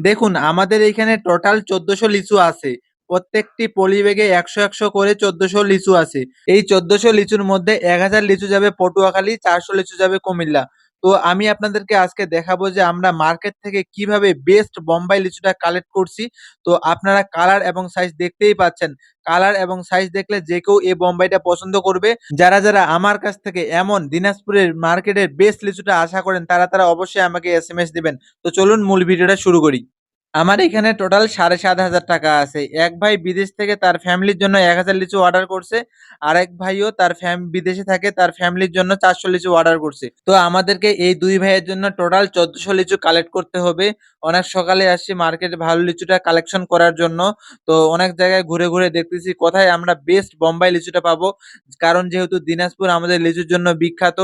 দেখুন, আমাদের এইখানে টোটাল চোদ্দশো লিচু আছে। প্রত্যেকটি পলি ব্যাগে একশো একশো করে চোদ্দশো লিচু আছে। এই চোদ্দশো লিচুর মধ্যে এক হাজার লিচু যাবে পটুয়াখালী, চারশো লিচু যাবে কুমিল্লা। তো আমি আপনাদেরকে আজকে দেখাবো যে আমরা মার্কেট থেকে কীভাবে বেস্ট বোম্বাই লিচুটা কালেক্ট করছি। তো আপনারা কালার এবং সাইজ দেখতেই পাচ্ছেন। কালার এবং সাইজ দেখলে যে কেউ এই বোম্বাইটা পছন্দ করবে। যারা যারা আমার কাছ থেকে এমন দিনাজপুরের মার্কেটের বেস্ট লিচুটা আশা করেন, তারা তারা অবশ্যই আমাকে এস এম এস দিবেন। তো চলুন মূল ভিডিওটা শুরু করি। আমার এখানে টোটাল সাড়ে সাত হাজার টাকা আছে। এক ভাই বিদেশ থেকে তার ফ্যামিলির জন্য এক হাজার লিচু অর্ডার করছে। আর এক ভাইও তার ফ্যাম বিদেশে থাকে, তার ফ্যামিলির জন্য চারশো লিচু অর্ডার করছে। তো আমাদেরকে এই দুই ভাইয়ের জন্য টোটাল চোদ্দশো লিচু কালেক্ট করতে হবে। অনেক সকালে আসছি মার্কেটে ভালো লিচুটা কালেকশন করার জন্য। তো অনেক জায়গায় ঘুরে ঘুরে দেখতেছি কোথায় আমরা বেস্ট বোম্বাই লিচুটা পাবো। কারণ যেহেতু দিনাজপুর আমাদের লিচুর জন্য বিখ্যাত,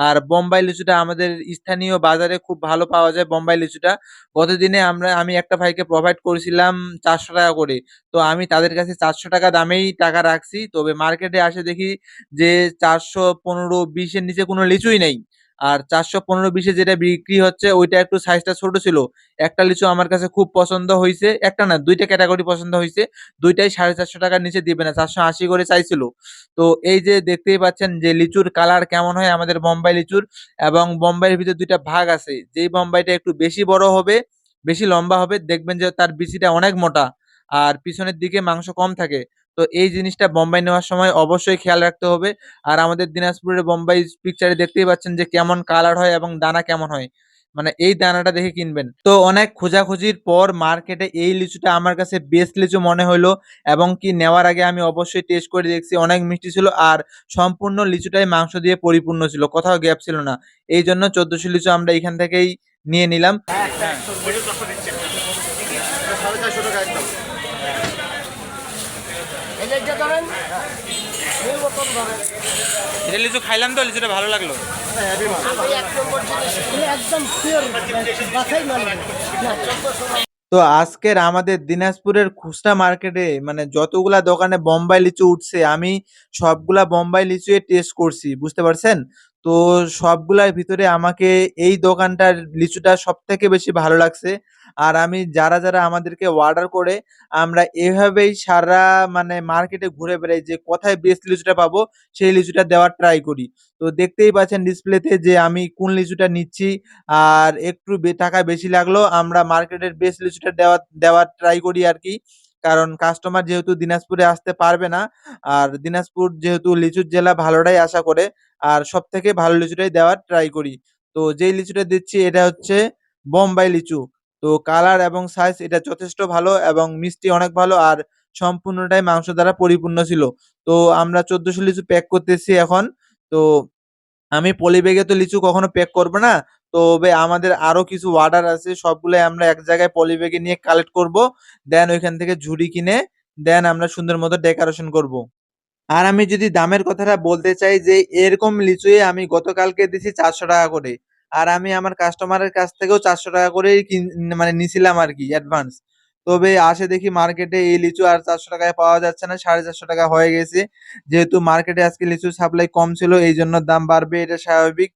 আর বোম্বাই লিচুটা আমাদের স্থানীয় বাজারে খুব ভালো পাওয়া যায় বোম্বাই লিচুটা। গতদিনে আমরা, আমি একটা ভাইকে প্রোভাইড করেছিলাম চারশো টাকা করে। তো আমি তাদের কাছে চারশো টাকা দামেই টাকা রাখছি। তবে মার্কেটে আসে দেখি যে চারশো পনেরো বিশের নিচে কোনো লিচুই নেই। আর চারশো পনেরো বিশে যেটা বিক্রি হচ্ছে, ওইটা একটু সাইজটা ছোট ছিল। একটা লিচু আমার কাছে খুব পছন্দ হয়েছে একটা না, দুইটা ক্যাটাগরি পছন্দ হয়েছে দুইটাই সাড়ে চারশো টাকার নিচে দিবে না, চারশো আশি করে চাইছিল। তো এই যে দেখতেই পাচ্ছেন যে লিচুর কালার কেমন হয় আমাদের বোম্বাই লিচুর এবং বোম্বাইয়ের ভিতরে দুইটা ভাগ আছে। যেই বোম্বাইটা একটু বেশি বড় হবে, বেশি লম্বা হবে, দেখবেন যে তার বিচিটা অনেক মোটা আর পিছনের দিকে মাংস কম থাকে। তো এই জিনিসটা বোম্বাই নেওয়ার সময় অবশ্যই খেয়াল রাখতে হবে। আর আমাদের দিনাজপুরের বোম্বাই পিকচারে দেখতেই পাচ্ছেন যে কেমন কালার হয় এবং দানা কেমন হয়। মানে এই দানাটা দেখে কিনবেন। তো অনেক খোঁজাখুঁজির পর মার্কেটে এই লিচুটা আমার কাছে বেস্ট লিচু মনে হলো এবং কি নেওয়ার আগে আমি অবশ্যই টেস্ট করে দেখছি। অনেক মিষ্টি ছিল আর সম্পূর্ণ লিচুটাই মাংস দিয়ে পরিপূর্ণ ছিল কোথাও গ্যাপ ছিল না। এই জন্য চোদ্দশো লিচু আমরা এখান থেকেই নিয়ে নিলাম সাড়ে চারশো টাকা একদম এলেটটা ধরেন মূল মতন ধরেন এটা লিচু খাইলাম তো লিচুটা ভালো লাগল। তো আজকের আমাদের দিনাজপুরের খুচরা মার্কেটে মানে যতগুলা দোকানে বোম্বাই লিচু উঠছে আমি সবগুলা বোম্বাই লিচু টেস্ট করছি বুঝতে পারছেন? তো সবগুলার ভিতরে আমাকে এই দোকানটার লিচুটা সব থেকে বেশি ভালো লাগছে। আর আমি যারা যারা আমাদেরকে অর্ডার করে, আমরা এভাবেই সারা মানে মার্কেটে ঘুরে বেড়াই যে কোথায় বেস্ট লিচুটা পাবো, সেই লিচুটা দেওয়ার ট্রাই করি। তো দেখতেই পাচ্ছেন ডিসপ্লেতে যে আমি কোন লিচুটা নিচ্ছি, আর একটু টাকা বেশি লাগল, আমরা মার্কেটের বেস্ট লিচুটা দেওয়া, দেওয়ার ট্রাই করি আর কি। কারণ কাস্টমার যেহেতু দিনাজপুরে আসতে পারবে না, আর দিনাজপুর যেহেতু লিচুর জেলা ভালোটাই আশা করে, আর সব থেকে ভালো লিচুটাই দেওয়ার ট্রাই করি। তো যেই লিচুটা দিচ্ছি এটা হচ্ছে বোম্বাই লিচু। তো কালার এবং সাইজ এটা যথেষ্ট ভালো এবং মিষ্টি অনেক ভালো, আর সম্পূর্ণটাই মাংস দ্বারা পরিপূর্ণ ছিল। তো আমরা চোদ্দশো লিচু প্যাক করতেছি এখন। তো আমি পলি ব্যাগে তো লিচু কখনো প্যাক করব না। তবে আমাদের আরও কিছু অর্ডার আছে সবগুলাই আমরা এক জায়গায় পলি ব্যাগে নিয়ে কালেক্ট করব। দেন ওইখান থেকে ঝুড়ি কিনে দেন আমরা সুন্দর মতো ডেকোরেশন করব। আর আমি যদি দামের কথাটা বলতে চাই যে, এরকম লিচুয়ে আমি গতকালকে দিছি চারশো টাকা করে। আর আমি আমার কাস্টমারের কাছ থেকেও চারশো টাকা কিন- মানে নিছিলাম আর কি অ্যাডভান্স তবে আসে দেখি মার্কেটে এই লিচু আর চারশো টাকায় পাওয়া যাচ্ছে না, সাড়ে চারশো টাকা হয়ে গেছে। যেহেতু মার্কেটে আজকে লিচু সাপ্লাই কম ছিল, এই জন্য দাম বাড়বে, এটা স্বাভাবিক।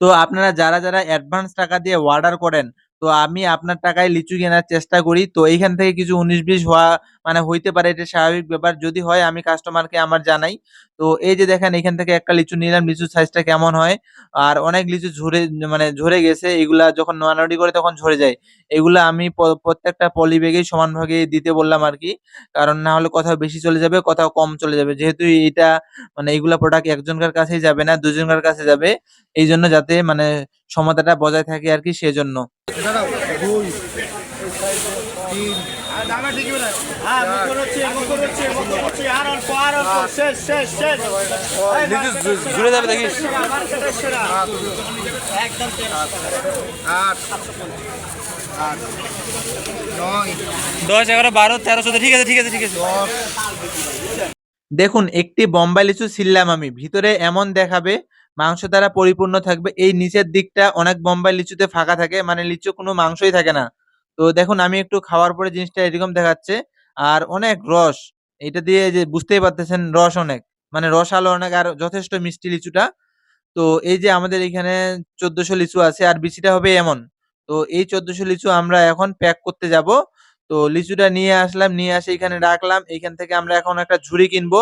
তো আপনারা যারা যারা অ্যাডভান্স টাকা দিয়ে অর্ডার করেন, তো আমি আপনার টাকায় লিচু কেনার চেষ্টা করি। তো এইখান থেকে কিছু উনিশ বিশ হওয়া মানে হইতে পারে, এটা স্বাভাবিক ব্যাপার। যদি হয়, আমি কাস্টমারকে আমার জানাই। তো এই যে দেখেন, এখান থেকে একটা লিচু নিলাম, লিচুর সাইজটা কেমন হয়? আর অনেক লিচু ঝরে মানে ঝরে গেছে, এগুলা যখন নোয়ানোটি করে তখন ঝরে যায়। এগুলা আমি প্রত্যেকটা পলি ব্যাগেই সমান ভাগে দিতে বললাম আর কি কারণ না হলে কোথাও বেশি চলে যাবে, কোথাও কম চলে যাবে। যেহেতু এটা মানে এগুলা প্রোডাক্ট একজনকার কাছেই যাবে না, দুজনকার কাছে যাবে। এই জন্য যাতে মানে সমতাটা বজায় থাকে আর কি সেজন্য হ্যাঁ জুড়ে যাবে দেখিস। দশ এগারো বারো তেরো চোদ্দ। ঠিক আছে ঠিক আছে ঠিক আছে। দেখুন একটি বোম্বাই লিচু ছিললাম আমি। ভিতরে এমন দেখাবে মাংস দ্বারা পরিপূর্ণ থাকবে। এই নিচের দিকটা অনেক বোম্বাই লিচুতে ফাঁকা থাকে মানে লিচু কোনো মাংসই থাকে না। তো দেখুন, আমি একটু খাওয়ার পরে জিনিসটা এরকম দেখাচ্ছে। আর অনেক রস, এটা দিয়ে যে বুঝতেই পারতেছেন, রস অনেক। মানে রস আলো অনেক আর যথেষ্ট মিষ্টি লিচুটা। তো এই যে আমাদের এখানে চোদ্দশো লিচু আছে আর বিচিটা হবে এমন। তো এই চোদ্দশো লিচু আমরা এখন প্যাক করতে যাব। তো লিচুটা নিয়ে আসলাম, নিয়ে আসে এখানে রাখলাম। এখান থেকে আমরা এখন একটা ঝুড়ি কিনবো।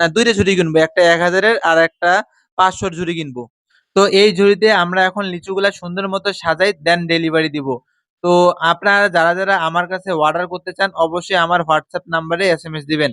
না, দুইটা ঝুড়ি কিনবো, একটা এক হাজারের আর একটা পাঁচশোর ঝুড়ি কিনবো। তো এই ঝুড়িতে আমরা এখন লিচুগুলা সুন্দর মতো সাজাই দেন ডেলিভারি দিব। তো আপনারা যারা যারা আমার কাছে অর্ডার করতে চান, অবশ্যই আমার হোয়াটসঅ্যাপ নাম্বারে এস এম এস দিবেন।